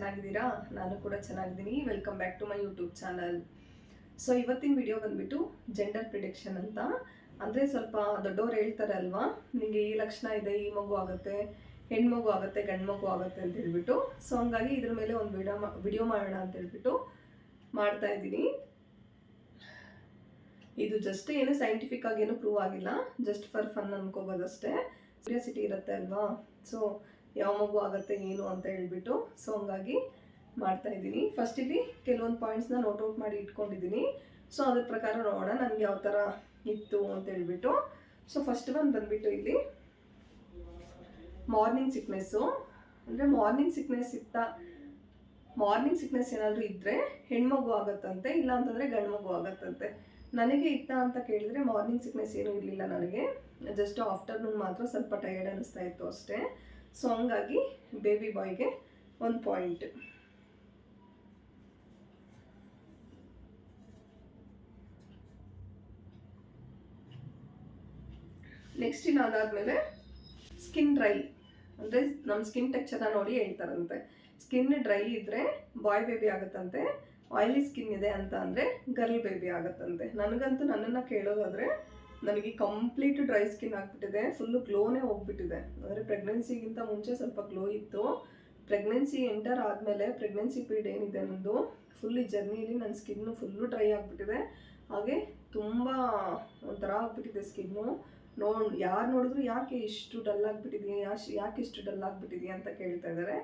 ಚೆನ್ನಾಗಿದ್ದೀರಾ? ನಾನು ಕೂಡ ಚೆನ್ನಾಗಿದ್ದೀನಿ. Welcome back to my YouTube channel so ಇವತ್ತಿನ ವಿಡಿಯೋ ಬಂದ್ಬಿಟ್ಟು ಜೆಂಡರ್ ಪ್ರಿಡಿಕ್ಷನ್ ಅಂತ. ಅಂದರೆ ಸ್ವಲ್ಪ ದೊಡ್ಡವ್ರು ಹೇಳ್ತಾರೆ ಅಲ್ವಾ ನಿಮಗೆ ಈ ಲಕ್ಷಣ ಇದೆ, ಈ ಮಗು ಆಗುತ್ತೆ ಹೆಣ್ಮಗು ಆಗುತ್ತೆ, ಗಂಡು ಮಗು ಆಗುತ್ತೆ ಅಂತ ಹೇಳ್ಬಿಟ್ಟು. ಸೊ ಹಂಗಾಗಿ ಇದ್ರ ಮೇಲೆ ಒಂದು ವಿಡಿಯೋ ವಿಡಿಯೋ ಮಾಡೋಣ ಅಂತ ಹೇಳ್ಬಿಟ್ಟು ಮಾಡ್ತಾ ಇದ್ದೀನಿ. ಇದು ಜಸ್ಟ್ ಏನು ಸೈಂಟಿಫಿಕ್ ಆಗಿ ಏನು ಪ್ರೂವ್ ಆಗಿಲ್ಲ. ಜಸ್ಟ್ ಫಾರ್ ಫನ್ ಅನ್ಕೋಬೋದಷ್ಟೇ. ಕ್ಯೂರಿಯಾಸಿಟಿ ಇರುತ್ತೆ ಅಲ್ವಾ? ಸೊ ಯಾವ ಮಗು ಆಗುತ್ತೆ ಏನು ಅಂತ ಹೇಳ್ಬಿಟ್ಟು ಸೊ ಹಂಗಾಗಿ ಮಾಡ್ತಾ ಇದ್ದೀನಿ. ಫಸ್ಟ್ ಇಲ್ಲಿ ಕೆಲವೊಂದು ಪಾಯಿಂಟ್ಸ್ನ ನೋಟ್ ಔಟ್ ಮಾಡಿ ಇಟ್ಕೊಂಡಿದ್ದೀನಿ. ಸೊ ಅದ್ರ ಪ್ರಕಾರ ನೋಡೋಣ ನನಗೆ ಯಾವ ಥರ ಇತ್ತು ಅಂತ ಹೇಳ್ಬಿಟ್ಟು. ಸೊ ಫಸ್ಟ್ ಒಂದು ಬಂದ್ಬಿಟ್ಟು ಇಲ್ಲಿ ಮಾರ್ನಿಂಗ್ ಸಿಕ್ನೆಸ್ಸು ಅಂದರೆ ಮಾರ್ನಿಂಗ್ ಸಿಕ್ನೆಸ್ ಇತ್ತ ಮಾರ್ನಿಂಗ್ ಸಿಕ್ನೆಸ್ ಏನಾದರೂ ಇದ್ದರೆ ಹೆಣ್ಮಗು ಆಗತ್ತಂತೆ, ಇಲ್ಲ ಅಂತಂದರೆ ಗಂಡು ಮಗು ಆಗತ್ತಂತೆ. ನನಗೆ ಇತ್ತ ಅಂತ ಕೇಳಿದರೆ ಮಾರ್ನಿಂಗ್ ಸಿಕ್ನೆಸ್ ಏನೂ ಇರಲಿಲ್ಲ ನನಗೆ. ಜಸ್ಟ್ ಆಫ್ಟರ್ನೂನ್ ಮಾತ್ರ ಸ್ವಲ್ಪ ಟಯರ್ಡ್ ಅನ್ನಿಸ್ತಾ ಇತ್ತು ಅಷ್ಟೇ. ಸೊ ಹಂಗಾಗಿ ಬೇಬಿ ಬಾಯ್ಗೆ ಒಂದು ಪಾಯಿಂಟ್ ನೆಕ್ಸ್ಟ್ ಇನ್ನು ಅದಾದಮೇಲೆ ಸ್ಕಿನ್ ಡ್ರೈ ಅಂದರೆ ನಮ್ಮ ಸ್ಕಿನ್ ಟೆಕ್ಚರ್ನ ನೋಡಿ ಹೇಳ್ತಾರಂತೆ. ಸ್ಕಿನ್ ಡ್ರೈ ಇದ್ದರೆ ಬಾಯ್ ಬೇಬಿ ಆಗುತ್ತಂತೆ ಆಯಿಲಿ ಸ್ಕಿನ್ ಇದೆ ಅಂತ ಅಂದರೆ ಗರ್ಲ್ ಬೇಬಿ ಆಗುತ್ತಂತೆ. ನನಗಂತೂ ನನ್ನನ್ನು ಕೇಳೋದಾದರೆ ನನಗೆ ಕಂಪ್ಲೀಟ್ ಡ್ರೈ ಸ್ಕಿನ್ ಆಗಿಬಿಟ್ಟಿದೆ. ಫುಲ್ಲು ಗ್ಲೋನೇ ಹೋಗ್ಬಿಟ್ಟಿದೆ. ಅಂದರೆ ಪ್ರೆಗ್ನೆನ್ಸಿಗಿಂತ ಮುಂಚೆ ಸ್ವಲ್ಪ ಗ್ಲೋ ಇತ್ತು. ಪ್ರೆಗ್ನೆನ್ಸಿ ಎಂಟರ್ ಆದಮೇಲೆ ಪ್ರೆಗ್ನೆನ್ಸಿ ಪೀರಿಯಡ್ ಏನಿದೆ ನಂದು? ಫುಲ್ ಈ ಜರ್ನಿಲಿ ನನ್ನ ಸ್ಕಿನ್ನು ಫುಲ್ಲು ಡ್ರೈ ಆಗಿಬಿಟ್ಟಿದೆ. ಹಾಗೆ ತುಂಬ ಒಂಥರ ಆಗಿಬಿಟ್ಟಿದೆ ಸ್ಕಿನ್ನು ನೋ ಯಾರು ನೋಡಿದ್ರು ಯಾಕೆ ಇಷ್ಟು ಡಲ್ ಆಗಿಬಿಟ್ಟಿದೆಯಾ? ಯಾಶ್, ಯಾಕೆ ಇಷ್ಟು ಡಲ್ ಆಗಿಬಿಟ್ಟಿದೆಯಾ ಅಂತ ಕೇಳ್ತಾ ಇದ್ದಾರೆ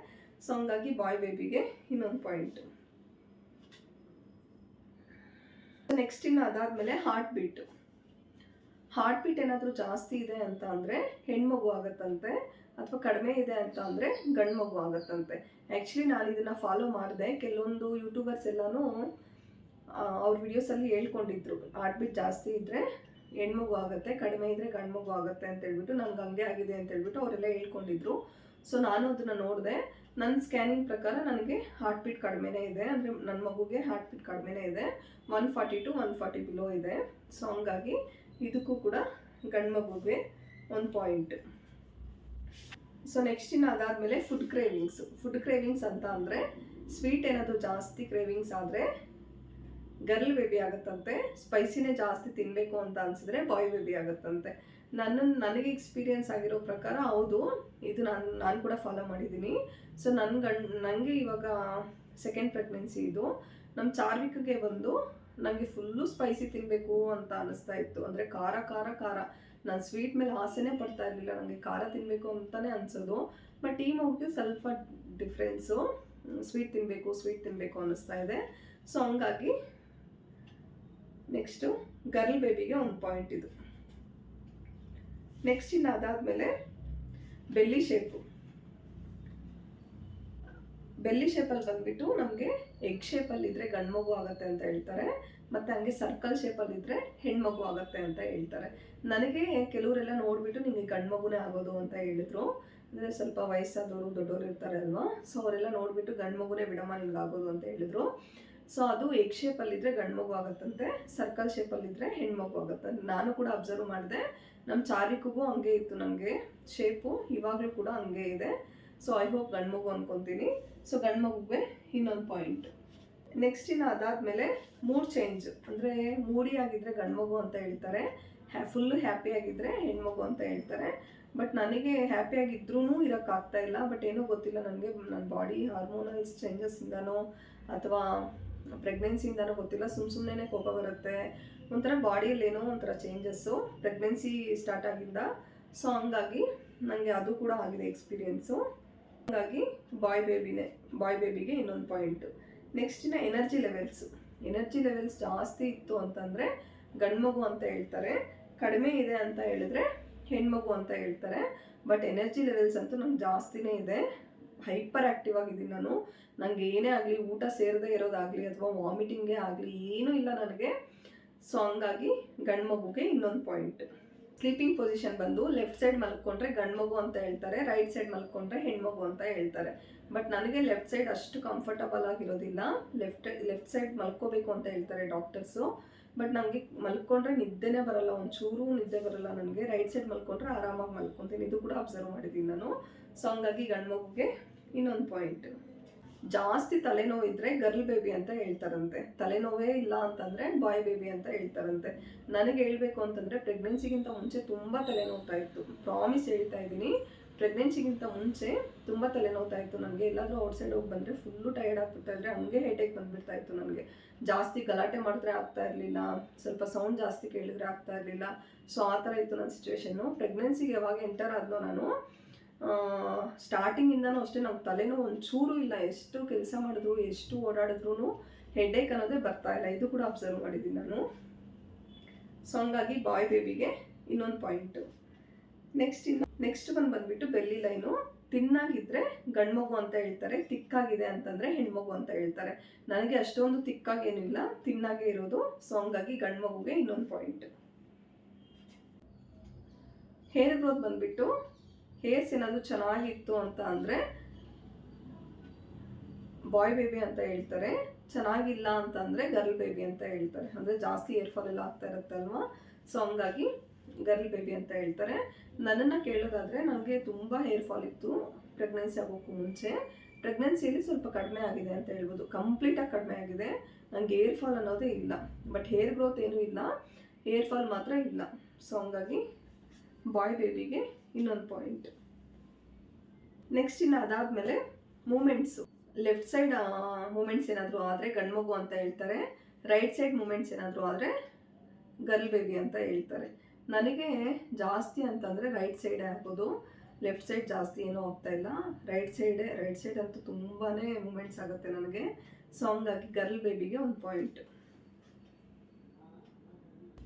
ಸೊ ಹಂಗಾಗಿ ಬಾಯ್ ಬೇಬಿಗೆ ಇನ್ನೊಂದು ಪಾಯಿಂಟ್ ನೆಕ್ಸ್ಟ್ ಇನ್ನು ಅದಾದಮೇಲೆ ಹಾರ್ಟ್ ಬೀಟು ಹಾರ್ಟ್ ಬೀಟ್ ಏನಾದರೂ ಜಾಸ್ತಿ ಇದೆ ಅಂತ ಅಂದರೆ ಹೆಣ್ಮಗು ಆಗುತ್ತಂತೆ ಅಥವಾ ಕಡಿಮೆ ಇದೆ ಅಂತ ಅಂದರೆ ಗಂಡು ಮಗು ಆಗುತ್ತಂತೆ. ಆ್ಯಕ್ಚುಲಿ ನಾನು ಇದನ್ನು ಫಾಲೋ ಮಾಡಿದೆ. ಕೆಲವೊಂದು ಯೂಟ್ಯೂಬರ್ಸ್ ಎಲ್ಲನೂ ಅವ್ರ ವಿಡಿಯೋಸಲ್ಲಿ ಹೇಳ್ಕೊಂಡಿದ್ರು. ಹಾರ್ಟ್ ಬೀಟ್ ಜಾಸ್ತಿ ಇದ್ದರೆ ಹೆಣ್ಮಗು ಆಗುತ್ತೆ, ಕಡಿಮೆ ಇದ್ದರೆ ಗಂಡು ಮಗು ಆಗುತ್ತೆ ಅಂತ ಹೇಳ್ಬಿಟ್ಟು ನಂಗೆ ಹಂಗೆ ಆಗಿದೆ ಅಂತ ಹೇಳ್ಬಿಟ್ಟು ಅವರೆಲ್ಲ ಹೇಳ್ಕೊಂಡಿದ್ರು. ಸೊ ನಾನು ಅದನ್ನು ನೋಡಿದೆ. ನನ್ನ ಸ್ಕ್ಯಾನಿಂಗ್ ಪ್ರಕಾರ ನನಗೆ ಹಾರ್ಟ್ ಬೀಟ್ ಕಡಿಮೆನೇ ಇದೆ. ಅಂದರೆ ನನ್ನ ಮಗುಗೆ ಹಾರ್ಟ್ ಬೀಟ್ ಕಡಿಮೆನೇ ಇದೆ. One forty to one forty below ಇದೆ. ಸೊ ಹಂಗಾಗಿ ಇದಕ್ಕೂ ಕೂಡ ಗಂಡು ಮಗುಗೆ ಒಂದು ಪಾಯಿಂಟ್ ಸೊ ನೆಕ್ಸ್ಟ್ ಇನ್ನು ಅದಾದಮೇಲೆ ಫುಡ್ ಕ್ರೇವಿಂಗ್ಸ್ ಫುಡ್ ಕ್ರೇವಿಂಗ್ಸ್ ಅಂತ ಅಂದರೆ ಸ್ವೀಟ್ ಏನಾದರೂ ಜಾಸ್ತಿ ಕ್ರೇವಿಂಗ್ಸ್ ಆದರೆ ಗರ್ಲ್ ಬೇಬಿ ಆಗುತ್ತಂತೆ ಸ್ಪೈಸಿನೇ ಜಾಸ್ತಿ ತಿನ್ನಬೇಕು ಅಂತ ಅನಿಸಿದ್ರೆ ಬಾಯ್ ಬೇಬಿ ಆಗುತ್ತಂತೆ. ನನ್ನ, ನನಗೆ ಎಕ್ಸ್ಪೀರಿಯನ್ಸ್ ಆಗಿರೋ ಪ್ರಕಾರ ಹೌದು, ಇದು ನಾನು ನಾನು ಕೂಡ ಫಾಲೋ ಮಾಡಿದ್ದೀನಿ. ಸೊ ನನ್ನ ಗಂಡ್ ನನಗೆ ಇವಾಗ ಸೆಕೆಂಡ್ ಪ್ರೆಗ್ನೆನ್ಸಿ ಇದು. ನಮ್ಮ ಚಾರ್ವಿಕಗೆ ಬಂದು ನನಗೆ ಫುಲ್ಲು ಸ್ಪೈಸಿ ತಿನ್ನಬೇಕು ಅಂತ ಅನಿಸ್ತಾ ಇತ್ತು. ಅಂದರೆ ಖಾರ ಖಾರ ಖಾರ. ನಾನು ಸ್ವೀಟ್ ಮೇಲೆ ಆಸೆನೇ ಪಡ್ತಾ ಇರಲಿಲ್ಲ. ನನಗೆ ಖಾರ ತಿನ್ನಬೇಕು ಅಂತಲೇ ಅನಿಸೋದು. ಬಟ್ ಈ ಮಗುಗೆ ಸ್ವಲ್ಪ ಡಿಫ್ರೆನ್ಸು ಸ್ವೀಟ್ ತಿನ್ನಬೇಕು ಸ್ವೀಟ್ ತಿನ್ನಬೇಕು ಅನ್ನಿಸ್ತಾ ಇದೆ. ಸೊ ಹಂಗಾಗಿ ನೆಕ್ಸ್ಟು ಗರ್ಲ್ ಬೇಬಿಗೆ ಒಂದು ಪಾಯಿಂಟ್ ಇದು. ನೆಕ್ಸ್ಟ್ ಇನ್ನು ಅದಾದಮೇಲೆ ಬೆಲ್ಲಿ ಶೇಪು ಬೆಲ್ಲಿ ಶೇಪಲ್ಲಿ ಬಂದ್ಬಿಟ್ಟು ನಮಗೆ ಎಗ್ ಶೇಪಲ್ಲಿದ್ದರೆ ಗಂಡು ಮಗು ಆಗುತ್ತೆ ಅಂತ ಹೇಳ್ತಾರೆ, ಮತ್ತು ಹಂಗೆ ಸರ್ಕಲ್ ಶೇಪಲ್ಲಿದ್ದರೆ ಹೆಣ್ಮಗು ಆಗುತ್ತೆ ಅಂತ ಹೇಳ್ತಾರೆ. ನನಗೆ ಕೆಲವರೆಲ್ಲ ನೋಡಿಬಿಟ್ಟು ನಿಮಗೆ ಗಂಡು ಮಗುನೇ ಆಗೋದು ಅಂತ ಹೇಳಿದ್ರು. ಅಂದರೆ ಸ್ವಲ್ಪ ವಯಸ್ಸಾದವರು ದೊಡ್ಡವರು ಇರ್ತಾರೆ ಅಲ್ವಾ? ಸೊ ಅವರೆಲ್ಲ ನೋಡಿಬಿಟ್ಟು ಗಂಡು ಮಗುನೇ ಬಿಡಮ್ಮ ಆಗೋದು ಅಂತ ಹೇಳಿದ್ರು. ಸೊ ಅದು ಎಗ್ ಶೇಪಲ್ಲಿದ್ದರೆ ಗಂಡು ಮಗು ಆಗುತ್ತಂತೆ ಸರ್ಕಲ್ ಶೇಪಲ್ಲಿದ್ದರೆ ಹೆಣ್ಮಗು ಆಗುತ್ತೆ ನಾನು ಕೂಡ ಅಬ್ಸರ್ವ್ ಮಾಡಿದೆ. ನಮ್ಮ ಚಾರಿಕಗೂ ಹಂಗೆ ಇತ್ತು ನನಗೆ ಶೇಪು ಇವಾಗಲೂ ಕೂಡ ಹಂಗೆ ಇದೆ. ಸೊ ಐ ಹೋಪ್ ಗಂಡು ಮಗು ಅಂದ್ಕೊತೀನಿ ಸೊ ಗಂಡು ಮಗುಗೆ ಇನ್ನೊಂದು ಪಾಯಿಂಟ್ ನೆಕ್ಸ್ಟ್ ಇನ್ನು ಅದಾದಮೇಲೆ ಮೂಡ್ ಚೇಂಜ್ ಅಂದರೆ ಮೂಡಿ ಆಗಿದ್ದರೆ ಗಂಡು ಮಗು ಅಂತ ಹೇಳ್ತಾರೆ. ಹ್ಯಾ ಫುಲ್ಲು ಹ್ಯಾಪಿಯಾಗಿದ್ದರೆ ಹೆಣ್ಮಗು ಅಂತ ಹೇಳ್ತಾರೆ. ಬಟ್ ನನಗೆ ಹ್ಯಾಪಿಯಾಗಿದ್ರೂ ಇರೋಕ್ಕಾಗ್ತಾ ಇಲ್ಲ. ಬಟ್ ಏನೂ ಗೊತ್ತಿಲ್ಲ. ನನಗೆ ನನ್ನ ಬಾಡಿ ಹಾರ್ಮೋನಲ್ಸ್ ಚೇಂಜಸ್ಸಿಂದನೋ ಅಥವಾ ಪ್ರೆಗ್ನೆನ್ಸಿಯಿಂದನೋ ಗೊತ್ತಿಲ್ಲ. ಸುಮ್ಮ ಸುಮ್ಮನೆ ಕೋಪ ಬರುತ್ತೆ. ಒಂಥರ ಬಾಡಿಯಲ್ಲಿ ಏನೋ ಒಂಥರ ಚೇಂಜಸ್ಸು ಪ್ರೆಗ್ನೆನ್ಸಿ ಸ್ಟಾರ್ಟ್ ಆಗಿಂದ. ಸೊ ಹಂಗಾಗಿ ನನಗೆ ಅದು ಕೂಡ ಆಗಿದೆ ಎಕ್ಸ್ಪೀರಿಯೆನ್ಸು ಹಾಗಾಗಿ ಬಾಯ್ ಬೇಬಿನೇ ಬಾಯ್ ಬೇಬಿಗೆ ಇನ್ನೊಂದು ಪಾಯಿಂಟು ನೆಕ್ಸ್ಟಿನ ಎನರ್ಜಿ ಲೆವೆಲ್ಸ್ ಎನರ್ಜಿ ಲೆವೆಲ್ಸ್ ಜಾಸ್ತಿ ಇತ್ತು ಅಂತಂದರೆ ಗಂಡ್ಮಗು ಅಂತ ಹೇಳ್ತಾರೆ, ಕಡಿಮೆ ಇದೆ ಅಂತ ಹೇಳಿದ್ರೆ ಹೆಣ್ಮಗು ಅಂತ ಹೇಳ್ತಾರೆ. ಬಟ್ ಎನರ್ಜಿ ಲೆವೆಲ್ಸ್ ಅಂತೂ ನಂಗೆ ಜಾಸ್ತಿನೇ ಇದೆ. ಹೈಪರ್ ಆ್ಯಕ್ಟಿವ್ ಆಗಿದ್ದೀನಿ ನಾನು. ನನಗೆ ಏನೇ ಆಗಲಿ, ಊಟ ಸೇರದೇ ಇರೋದಾಗಲಿ ಅಥವಾ ವಾಮಿಟಿಂಗೇ ಆಗಲಿ ಏನೂ ಇಲ್ಲ ನನಗೆ. ಸೊ ಹಂಗಾಗಿ ಗಂಡ್ಮಗುಗೆ ಇನ್ನೊಂದು ಪಾಯಿಂಟ್ ಸ್ಲೀಪಿಂಗ್ ಪೊಸಿಷನ್ ಬಂದು ಲೆಫ್ಟ್ ಸೈಡ್ ಮಲ್ಕೊಂಡ್ರೆ ಗಂಡು ಮಗು ಅಂತ ಹೇಳ್ತಾರೆ ರೈಟ್ ಸೈಡ್ ಮಲ್ಕೊಂಡ್ರೆ ಹೆಣ್ಮಗು ಅಂತ ಹೇಳ್ತಾರೆ. ಬಟ್ ನನಗೆ ಲೆಫ್ಟ್ ಸೈಡ್ ಅಷ್ಟು ಕಂಫರ್ಟಬಲ್ ಆಗಿರೋದಿಲ್ಲ. ಲೆಫ್ಟ್ ಲೆಫ್ಟ್ ಸೈಡ್ ಮಲ್ಕೋಬೇಕು ಅಂತ ಹೇಳ್ತಾರೆ ಡಾಕ್ಟರ್ಸು ಬಟ್ ನನಗೆ ಮಲ್ಕೊಂಡ್ರೆ ನಿದ್ದೆನೇ ಬರಲ್ಲ, ಒಂಚೂರು ನಿದ್ದೆ ಬರಲ್ಲ ನನಗೆ. ರೈಟ್ ಸೈಡ್ ಮಲ್ಕೊಂಡ್ರೆ ಆರಾಮಾಗಿ ಮಲ್ಕೊತೀನಿ. ಇದು ಕೂಡ ಅಬ್ಸರ್ವ್ ಮಾಡಿದ್ದೀನಿ ನಾನು. ಸೊ ಹಂಗಾಗಿ ಗಂಡು ಮಗುಗೆ ಇನ್ನೊಂದು ಪಾಯಿಂಟ್ ಜಾಸ್ತಿ ತಲೆನೋವು ಇದ್ರೆ ಗರ್ಲ್ ಬೇಬಿ ಅಂತ ಹೇಳ್ತಾರಂತೆ. ತಲೆನೋವೇ ಇಲ್ಲ ಅಂತಂದ್ರೆ ಬಾಯ್ ಬೇಬಿ ಅಂತ ಹೇಳ್ತಾರಂತೆ. ನನಗೆ ಹೇಳ್ಬೇಕು ಅಂತಂದ್ರೆ ಪ್ರೆಗ್ನೆನ್ಸಿಗಿಂತ ಮುಂಚೆ ತುಂಬಾ ತಲೆನೋವ್ತಾ ಇತ್ತು. ಪ್ರಾಮಿಸ್ ಹೇಳ್ತಾ ಇದ್ದೀನಿ ಪ್ರೆಗ್ನೆನ್ಸಿಗಿಂತ ಮುಂಚೆ ತುಂಬ ತಲೆನೋವ್ತಾ ಇತ್ತು ನನಗೆ. ಎಲ್ಲಾದರೂ ಔಟ್ ಸೈಡ್ ಹೋಗಿ ಬಂದರೆ ಫುಲ್ಲು ಟೈರ್ಡ್ ಆಗ್ಬಿಡ್ತಾ ಇದ್ರೆ ಹಂಗೆ ಹೆಡೇಕ್ ಬಂದ್ಬಿಡ್ತಾ ಇತ್ತು ನನಗೆ. ಜಾಸ್ತಿ ಗಲಾಟೆ ಮಾಡಿದ್ರೆ ಆಗ್ತಾ ಇರಲಿಲ್ಲ. ಸ್ವಲ್ಪ ಸೌಂಡ್ ಜಾಸ್ತಿ ಕೇಳಿದ್ರೆ ಆಗ್ತಾ ಇರಲಿಲ್ಲ. ಸೊ, ಆ ಥರ ಇತ್ತು ನನ್ನ ಸಿಚುವೇಶನ್ನು ಪ್ರೆಗ್ನೆನ್ಸಿಗೆ ಯಾವಾಗ ಎಂಟರ್ ಆದ್ನೋ ನಾನು ಸ್ಟಾರ್ಟಿಂಗಿಂದನೂ ಅಷ್ಟೇ ನಂಗೆ ತಲೆನೋವು ಚೂರು ಇಲ್ಲ. ಎಷ್ಟು ಕೆಲಸ ಮಾಡಿದ್ರು, ಎಷ್ಟು ಓಡಾಡಿದ್ರು ಹೆಡ್ಡೇಕ್ ಅನ್ನೋದೇ ಬರ್ತಾ ಇಲ್ಲ. ಇದು ಕೂಡ ಅಬ್ಸರ್ವ್ ಮಾಡಿದ್ದೀನಿ ನಾನು. ಸೊ ಹಂಗಾಗಿ ಬಾಯ್ ಬೇಬಿಗೆ ಇನ್ನೊಂದು ಪಾಯಿಂಟು ನೆಕ್ಸ್ಟ್ ಇನ್ನು ನೆಕ್ಸ್ಟ್ ಬಂದು ಬಂದ್ಬಿಟ್ಟು ಬೆಲ್ಲಿ ಲೈನು ತಿನ್ನಾಗಿದ್ರೆ ಗಂಡ್ಮಗು ಅಂತ ಹೇಳ್ತಾರೆ, ತಿಕ್ಕಾಗಿದೆ ಅಂತಂದ್ರೆ ಹೆಣ್ಮಗು ಅಂತ ಹೇಳ್ತಾರೆ. ನನಗೆ ಅಷ್ಟೊಂದು ತಿಕ್ಕಾಗೇನಿಲ್ಲ ತಿನ್ನಾಗೇ ಇರೋದು. ಸೊ ಹಂಗಾಗಿ ಗಂಡ್ಮಗುಗೆ ಇನ್ನೊಂದು ಪಾಯಿಂಟ್ ಹೇರ್ ಗ್ರೋತ್ ಬಂದ್ಬಿಟ್ಟು ಹೇರ್ಸ್ ಏನಾದರೂ ಚೆನ್ನಾಗಿತ್ತು ಅಂತ ಅಂದರೆ ಬಾಯ್ ಬೇಬಿ ಅಂತ ಹೇಳ್ತಾರೆ. ಚೆನ್ನಾಗಿಲ್ಲ ಅಂತಂದರೆ ಗರ್ಲ್ ಬೇಬಿ ಅಂತ ಹೇಳ್ತಾರೆ. ಅಂದರೆ ಜಾಸ್ತಿ ಏರ್ ಫಾಲ್ ಎಲ್ಲ ಆಗ್ತಾ ಇರುತ್ತಲ್ವಾ ಸೊ ಹಂಗಾಗಿ ಗರ್ಲ್ ಬೇಬಿ ಅಂತ ಹೇಳ್ತಾರೆ. ನನ್ನನ್ನು ಕೇಳೋದಾದರೆ ನನಗೆ ತುಂಬ ಹೇರ್ ಫಾಲ್ ಇತ್ತು ಪ್ರೆಗ್ನೆನ್ಸಿ ಆಗೋಕ್ಕೂ ಮುಂಚೆ. ಪ್ರೆಗ್ನೆನ್ಸಿಯಲ್ಲಿ ಸ್ವಲ್ಪ ಕಡಿಮೆ ಆಗಿದೆ ಅಂತ ಹೇಳ್ಬೋದು. ಕಂಪ್ಲೀಟಾಗಿ ಕಡಿಮೆ ಆಗಿದೆ. ನನಗೆ ಹೇರ್ ಫಾಲ್ ಅನ್ನೋದೇ ಇಲ್ಲ. ಬಟ್ ಹೇರ್ ಗ್ರೋತ್ ಏನೂ ಇಲ್ಲ. ಹೇರ್ ಫಾಲ್ ಮಾತ್ರ ಇಲ್ಲ. ಸೊ ಹಂಗಾಗಿ ಬಾಯ್ ಬೇಬಿಗೆ ಇನ್ನೊಂದು ಪಾಯಿಂಟ್ ನೆಕ್ಸ್ಟ್ ಇನ್ನು ಅದಾದಮೇಲೆ ಮೂಮೆಂಟ್ಸು ಲೆಫ್ಟ್ ಸೈಡ್ ಮೂಮೆಂಟ್ಸ್ ಏನಾದರೂ ಆದರೆ ಗಂಡ್ಮಗು ಅಂತ ಹೇಳ್ತಾರೆ. ರೈಟ್ ಸೈಡ್ ಮೂಮೆಂಟ್ಸ್ ಏನಾದರೂ ಆದರೆ ಗರ್ಲ್ ಬೇಬಿ ಅಂತ ಹೇಳ್ತಾರೆ. ನನಗೆ ಜಾಸ್ತಿ ಅಂತಂದರೆ ರೈಟ್ ಸೈಡೇ ಆಗ್ಬೋದು. ಲೆಫ್ಟ್ ಸೈಡ್ ಜಾಸ್ತಿ ಏನೂ ಆಗ್ತಾ ಇಲ್ಲ. ರೈಟ್ ಸೈಡೇ ರೈಟ್ ಸೈಡ್ ಅಂತೂ ತುಂಬಾ ಮೂಮೆಂಟ್ಸ್ ಆಗುತ್ತೆ ನನಗೆ. ಸೊ ಹಂಗಾಗಿ ಗರ್ಲ್ ಬೇಬಿಗೆ ಒಂದು ಪಾಯಿಂಟ್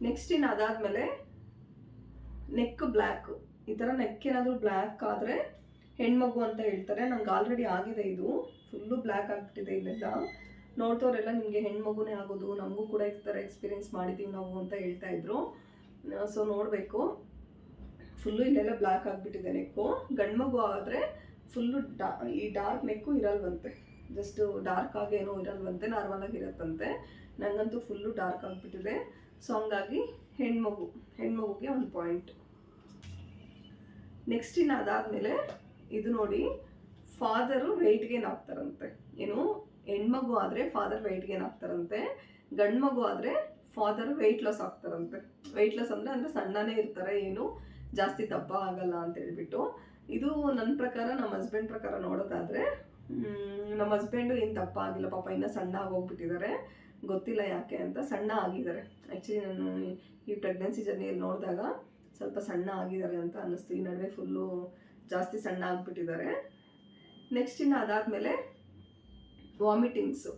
ನೆಕ್ಸ್ಟ್ ಇನ್ನು ಅದಾದಮೇಲೆ ನೆಕ್ ಬ್ಲ್ಯಾಕ್ ಈ ಥರ ನೆಕ್ ಏನಾದರೂ ಬ್ಲ್ಯಾಕ್ ಆದರೆ ಹೆಣ್ಮಗು ಅಂತ ಹೇಳ್ತಾರೆ. ನಂಗೆ ಆಲ್ರೆಡಿ ಆಗಿದೆ ಇದು. ಫುಲ್ಲು ಬ್ಲ್ಯಾಕ್ ಆಗಿಬಿಟ್ಟಿದೆ ಇಲ್ಲೆಲ್ಲ. ನೋಡ್ತವ್ರೆಲ್ಲ ನಿಮಗೆ ಹೆಣ್ಮಗುನೇ ಆಗೋದು, ನಮಗೂ ಕೂಡ ಈ ಥರ ಎಕ್ಸ್ಪೀರಿಯೆನ್ಸ್ ಮಾಡಿದ್ದೀವಿ ನಾವು ಅಂತ ಹೇಳ್ತಾ ಇದ್ರು. ಸೊ ನೋಡಬೇಕು. ಫುಲ್ಲು ಇಲ್ಲೆಲ್ಲ ಬ್ಲ್ಯಾಕ್ ಆಗಿಬಿಟ್ಟಿದೆ ನೆಕ್ಕು ಗಂಡ್ಮಗು ಆದರೆ ಫುಲ್ಲು ಡಾ, ಈ ಡಾರ್ಕ್ ನೆಕ್ಕು ಇರಲ್ವಂತೆ. ಜಸ್ಟ್ ಡಾರ್ಕ್ ಆಗಿ ಏನೋ ಇರಲ್ವಂತೆ ನಾರ್ಮಲ್ ಆಗಿ ಇರತ್ತಂತೆ. ನನಗಂತೂ ಫುಲ್ಲು ಡಾರ್ಕ್ ಆಗಿಬಿಟ್ಟಿದೆ. ಸೊ ಹಂಗಾಗಿ ಹೆಣ್ಮಗು, ಹೆಣ್ಮಗುಗೆ ಒಂದು ಪಾಯಿಂಟ್ ನೆಕ್ಸ್ಟ್ ಇನ್ನು ಅದಾದಮೇಲೆ ಇದು ನೋಡಿ ಫಾದರು ವೆಯ್ಟ್ ಗೇನ್ ಆಗ್ತಾರಂತೆ. ಏನು, ಹೆಣ್ಮಗು ಆದರೆ ಫಾದರ್ ವೆಯ್ಟ್ ಗೇನ್ ಆಗ್ತಾರಂತೆ. ಗಂಡ್ಮಗು ಆದರೆ ಫಾದರ್ ವೆಯ್ಟ್ ಲಾಸ್ ಆಗ್ತಾರಂತೆ. ವೆಯ್ಟ್ ಲಾಸ್ ಅಂದರೆ ಅಂದರೆ ಸಣ್ಣನೇ ಇರ್ತಾರೆ, ಏನು, ಜಾಸ್ತಿ ದಪ್ಪ ಆಗಲ್ಲ ಅಂತ ಹೇಳ್ಬಿಟ್ಟು. ಇದು ನನ್ನ ಪ್ರಕಾರ, ನಮ್ಮ ಹಸ್ಬೆಂಡ್ ಪ್ರಕಾರ ನೋಡೋದಾದರೆ ನಮ್ಮ ಹಸ್ಬೆಂಡು ಏನು ದಪ್ಪ ಆಗಿಲ್ಲ, ಪಾಪ ಇನ್ನೂ ಸಣ್ಣ ಆಗೋಗ್ಬಿಟ್ಟಿದ್ದಾರೆ. ಗೊತ್ತಿಲ್ಲ ಯಾಕೆ ಅಂತ ಸಣ್ಣ ಆಗಿದ್ದಾರೆ. ಆ್ಯಕ್ಚುಲಿ ನಾನು ಈ ಪ್ರೆಗ್ನೆನ್ಸಿ ಜರ್ನಿಯಲ್ಲಿ ನೋಡಿದಾಗ ಸ್ವಲ್ಪ ಸಣ್ಣ ಆಗಿದ್ದಾರೆ ಅಂತ ಅನ್ನಿಸ್ತು. ಈ ನಡುವೆ ಫುಲ್ಲು ಜಾಸ್ತಿ ಸಣ್ಣ ಆಗಿಬಿಟ್ಟಿದ್ದಾರೆ. ನೆಕ್ಸ್ಟ್ ಇನ್ನು ಅದಾದಮೇಲೆ ವಾಮಿಟಿಂಗ್ಸು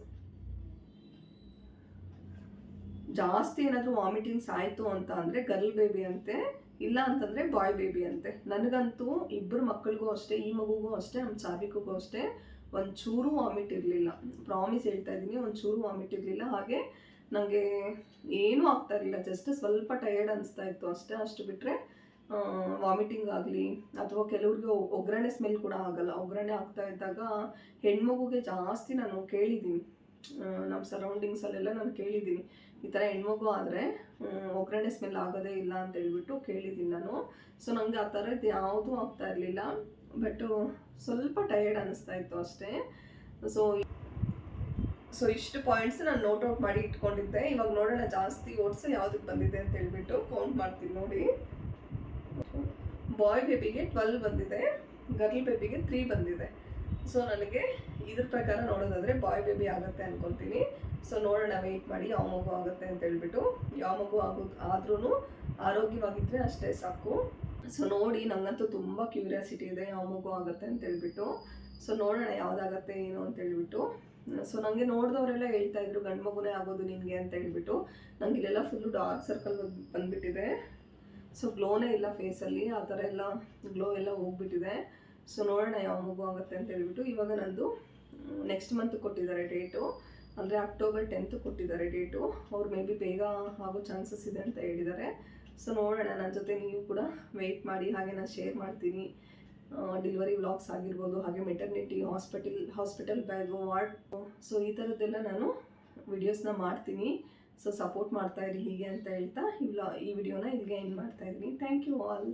ಜಾಸ್ತಿ ಏನಾದರೂ ವಾಮಿಟಿಂಗ್ಸ್ ಆಯಿತು ಅಂತ ಅಂದರೆ ಗರ್ಲ್ ಬೇಬಿ ಅಂತೆ, ಇಲ್ಲ ಅಂತಂದರೆ ಬಾಯ್ ಬೇಬಿ ಅಂತೆ. ನನಗಂತೂ ಇಬ್ಬರು ಮಕ್ಕಳಿಗೂ ಅಷ್ಟೇ, ಈ ಮಗುಗೂ ಅಷ್ಟೇ, ನಮ್ಮ ಸಾಬಿಕಗೂ ಅಷ್ಟೇ ಒಂಚೂರು ವಾಮಿಟ್ ಇರಲಿಲ್ಲ. ಪ್ರಾಮಿಸ್ ಹೇಳ್ತಾ ಇದ್ದೀನಿ, ಒಂಚೂರು ವಾಮಿಟ್ ಇರಲಿಲ್ಲ. ಹಾಗೆ ನನಗೆ ಏನೂ ಆಗ್ತಾ ಇರಲಿಲ್ಲ. ಜಸ್ಟ್ ಸ್ವಲ್ಪ ಟಯರ್ಡ್ ಅನಿಸ್ತಾ ಇತ್ತು ಅಷ್ಟೇ. ಅಷ್ಟು ಬಿಟ್ಟರೆ ವಾಮಿಟಿಂಗ್ ಆಗಲಿ, ಅಥವಾ ಕೆಲವ್ರಿಗೆ ಒಗ್ಗರಣೆ ಸ್ಮೆಲ್ ಕೂಡ ಆಗಲ್ಲ. ಒಗ್ಗರಣೆ ಆಗ್ತಾ ಇದ್ದಾಗ ಹೆಣ್ಮಗುಗೆ ಜಾಸ್ತಿ ನಾನು ಕೇಳಿದ್ದೀನಿ. ನಮ್ಮ ಸರೌಂಡಿಂಗ್ಸಲ್ಲೆಲ್ಲ ನಾನು ಕೇಳಿದ್ದೀನಿ. ಈ ಥರ ಹೆಣ್ಮಗು ಆದರೆ ಒಗ್ಗರಣೆ ಸ್ಮೆಲ್ ಆಗೋದೇ ಇಲ್ಲ ಅಂತ ಹೇಳ್ಬಿಟ್ಟು ಕೇಳಿದ್ದೀನಿ ನಾನು. ಸೊ ನನಗೆ ಆ ಥರದ್ದು ಯಾವುದೂ ಆಗ್ತಾ ಇರಲಿಲ್ಲ. ಬಟ್ ಸ್ವಲ್ಪ ಟಯರ್ಡ್ ಅನ್ನಿಸ್ತಾ ಇತ್ತು ಅಷ್ಟೇ. ಸೊ ಸೊ ಇಷ್ಟು ಪಾಯಿಂಟ್ಸ್ ನಾನು ನೋಟ್ ಔಟ್ ಮಾಡಿ ಇಟ್ಕೊಂಡಿದ್ದೆ. ಇವಾಗ ನೋಡೋಣ ಜಾಸ್ತಿ ಓಟ್ಸ್ ಯಾವುದಕ್ಕೆ ಬಂದಿದೆ ಅಂತ ಹೇಳ್ಬಿಟ್ಟು ಕೌಂಟ್ ಮಾಡ್ತೀನಿ ನೋಡಿ. ಬಾಯ್ ಬೇಬಿಗೆ ಟ್ವೆಲ್ ಬಂದಿದೆ. ಗರ್ಲ್ ಬೇಬಿಗೆ ತ್ರೀ ಬಂದಿದೆ. ಸೊ ನನಗೆ ಇದ್ರ ಪ್ರಕಾರ ನೋಡೋದಾದ್ರೆ ಬಾಯ್ ಬೇಬಿ ಆಗುತ್ತೆ ಅನ್ಕೊತೀನಿ. ಸೊ ನೋಡೋಣ ವೆಯ್ಟ್ ಮಾಡಿ, ಯಾವ ಮಗು ಆಗುತ್ತೆ ಅಂತ ಹೇಳ್ಬಿಟ್ಟು. ಯಾವ ಮಗು ಆಗೋದು ಆದ್ರೂ ಆರೋಗ್ಯವಾಗಿದ್ದರೆ ಅಷ್ಟೇ ಸಾಕು. ಸೊ ನೋಡಿ ನನಗಂತೂ ತುಂಬ ಕ್ಯೂರಿಯಾಸಿಟಿ ಇದೆ, ಯಾವ ಮಗು ಆಗುತ್ತೆ ಅಂತ ಹೇಳ್ಬಿಟ್ಟು. ಸೊ ನೋಡೋಣ ಯಾವುದಾಗತ್ತೆ, ಏನು ಅಂತ ಹೇಳ್ಬಿಟ್ಟು. ಸೊ ನನಗೆ ನೋಡಿದವರೆಲ್ಲ ಹೇಳ್ತಾ ಇದ್ರು, ಗಂಡು ಮಗುನೇ ಆಗೋದು ನಿನಗೆ ಅಂತ ಹೇಳ್ಬಿಟ್ಟು. ನಂಗೆ ಇಲ್ಲೆಲ್ಲ ಫುಲ್ಲು ಡಾರ್ಕ್ ಸರ್ಕಲ್ ಬಂದ್ಬಿಟ್ಟಿದೆ. ಸೊ ಗ್ಲೋನೇ ಇಲ್ಲ ಫೇಸಲ್ಲಿ ಆ ಥರ ಎಲ್ಲ ಗ್ಲೋ ಎಲ್ಲ ಹೋಗ್ಬಿಟ್ಟಿದೆ. ಸೊ ನೋಡೋಣ ಯಾವ ಮಗು ಆಗುತ್ತೆ ಅಂತ ಹೇಳ್ಬಿಟ್ಟು. ಇವಾಗ ನಂದು ನೆಕ್ಸ್ಟ್ ಮಂತ್ ಕೊಟ್ಟಿದ್ದಾರೆ ಡೇಟು ಅಂದರೆ ಅಕ್ಟೋಬರ್ ಟೆಂತ್ ಕೊಟ್ಟಿದ್ದಾರೆ ಡೇಟು ಅವ್ರು ಮೇ ಬಿ ಬೇಗ ಆಗೋ ಚಾನ್ಸಸ್ ಇದೆ ಅಂತ ಹೇಳಿದ್ದಾರೆ. ಸೊ ನೋಡೋಣ. ನನ್ನ ಜೊತೆ ನೀವು ಕೂಡ ವೆಯ್ಟ್ ಮಾಡಿ. ಹಾಗೆ ನಾನು ಶೇರ್ ಮಾಡ್ತೀನಿ. ಡೆಲಿವರಿ ವ್ಲಾಗ್ಸ್ ಆಗಿರ್ಬೋದು, ಹಾಗೆ maternity hospital hospital bag ward so ಈ ಥರದ್ದೆಲ್ಲ ನಾನು ವಿಡಿಯೋಸ್ನ ಮಾಡ್ತೀನಿ. ಸೊ ಸಪೋರ್ಟ್ ಮಾಡ್ತಾಯಿರಿ ಹೀಗೆ ಅಂತ ಹೇಳ್ತಾ ಈ ವ್ಲಾ ಈ ವಿಡಿಯೋನ ಇಲ್ಲಿಗೆ ಎಂಡ್ ಮಾಡ್ತಾ ಇದ್ದೀನಿ. Thank you all